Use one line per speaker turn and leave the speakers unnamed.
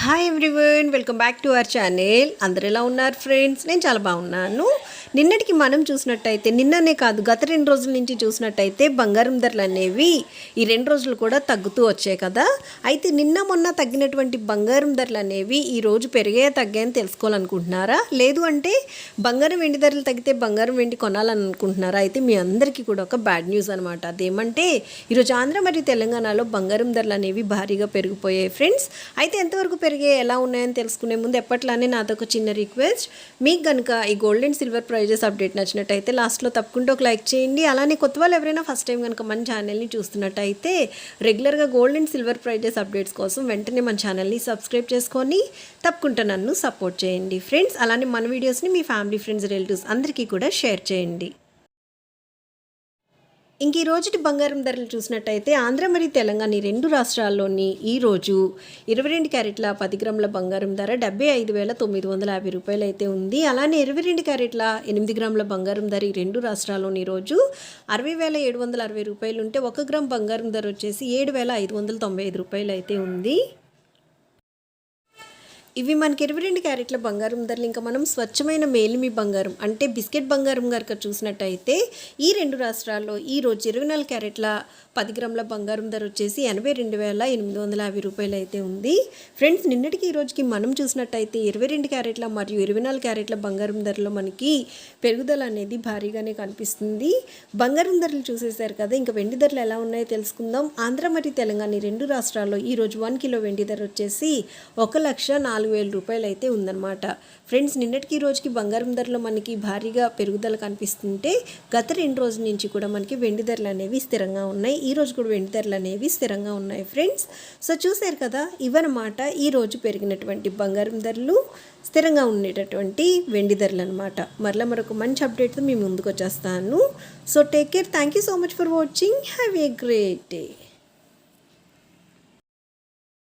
Hi everyone welcome back to our channel అందరు ఎలా ఉన్నారు ఫ్రెండ్స్ నేను చాలా బాగున్నాను. నిన్నటికి మనం చూసినట్టయితే నిన్ననే కాదు గత రెండు రోజుల నుంచి చూసినట్టయితే బంగారం ధరలు అనేవి ఈ రెండు రోజులు కూడా తగ్గుతూ వచ్చాయి కదా. అయితే నిన్న మొన్న తగ్గినటువంటి బంగారం ధరలు అనేవి ఈ రోజు పెరిగాయా తగ్గాయని తెలుసుకోవాలనుకుంటున్నారా? లేదు అంటే బంగారం వెండి ధరలు తగ్గితే బంగారం వెండి కొనాలని అనుకుంటున్నారా అయితే మీ అందరికీ కూడా ఒక బ్యాడ్ న్యూస్ అనమాట అదేమంటే ఈరోజు ఆంధ్ర మరియు తెలంగాణలో బంగారం ధరలు అనేవి భారీగా పెరిగిపోయాయి ఫ్రెండ్స్. అయితే ఎంతవరకు పెరిగే ఎలా ఉన్నాయని తెలుసుకునే ముందు ఎప్పట్లానే నాదొక చిన్న రిక్వెస్ట్. మీకు కనుక ఈ gold and silver prices update నచ్చినట్టయితే లాస్ట్లో తప్పకుండా ఒక లైక్ చేయండి. అలానే కొత్త వాళ్ళు ఎవరైనా ఫస్ట్ టైం కనుక మన ఛానల్ని చూస్తున్నట్టయితే రెగ్యులర్గా gold and silver prices updates కోసం వెంటనే మన ఛానల్ని సబ్స్క్రైబ్ చేసుకొని తప్పకుండా నన్ను సపోర్ట్ చేయండి. ఫ్రెండ్స్ అలానే మన వీడియోస్ని మీ ఫ్యామిలీ ఫ్రెండ్స్ రిలేటివ్స్ అందరికీ కూడా షేర్ చేయండి. ఇంక ఈ రోజుటి బంగారం ధరలు చూసినట్టయితే ఆంధ్ర మరియు తెలంగాణ ఈ రెండు రాష్ట్రాల్లోని ఈ రోజు ఇరవై రెండు క్యారెట్ల పది గ్రాముల బంగారం ధర డెబ్బై ఐదు వేల తొమ్మిది వందల యాభై రూపాయలు అయితే ఉంది. అలానే ఇరవై రెండు క్యారెట్ల ఎనిమిది గ్రాముల బంగారం ధర ఈ రెండు రాష్ట్రాల్లోని ఈరోజు రోజు అరవై వేల ఏడు వందల అరవై రూపాయలు ఉంటే ఒక గ్రామ్ బంగారం ధర వచ్చేసి ఏడు వేల ఐదు వందల తొంభై ఐదు రూపాయలు అయితే ఉంది. ఇవి మనకి ఇరవై రెండు క్యారెట్ల బంగారం ధరలు. ఇంకా మనం స్వచ్ఛమైన మేలిమి బంగారం అంటే బిస్కెట్ బంగారం కనుక చూసినట్టయితే ఈ రెండు రాష్ట్రాల్లో ఈ రోజు ఇరవై నాలుగు క్యారెట్ల పది గ్రాముల బంగారం ధర వచ్చేసి ఎనభై రెండు వేల ఎనిమిది వందల యాభై రూపాయలు అయితే ఉంది. ఫ్రెండ్స్ నిన్నటికి ఈ రోజుకి మనం చూసినట్టయితే ఇరవై రెండు క్యారెట్ల మరియు ఇరవై నాలుగు క్యారెట్ల బంగారం ధరలో మనకి పెరుగుదల అనేది భారీగానే కనిపిస్తుంది. బంగారం ధరలు చూసేశారు కదా ఇంకా వెండి ధరలు ఎలా ఉన్నాయో తెలుసుకుందాం. ఆంధ్ర మరియు తెలంగాణ రెండు రాష్ట్రాల్లో ఈరోజు వన్ కిలో వెండి ధర వచ్చేసి ఒక లక్ష నాలుగు వేల రూపాయలు అయితే ఉందన్నమాట. ఫ్రెండ్స్ నిన్నటికి రోజుకి బంగారం ధరలో మనకి భారీగా పెరుగుదల కనిపిస్తుంటే గత రెండు రోజుల నుంచి కూడా మనకి వెండి ధరలు అనేవి స్థిరంగా ఉన్నాయి. ఈ రోజు కూడా వెండి ధరలు అనేవి స్థిరంగా ఉన్నాయి ఫ్రెండ్స్. సో చూశారు కదా ఇవన్నమాట ఈ రోజు పెరిగినటువంటి బంగారం ధరలు స్థిరంగా ఉండేటటువంటి వెండి ధరలు అనమాట మరలా మరొక మంచి అప్డేట్తో మీ ముందుకు వచ్చేస్తాను. So take care thank you so much for watching have a great day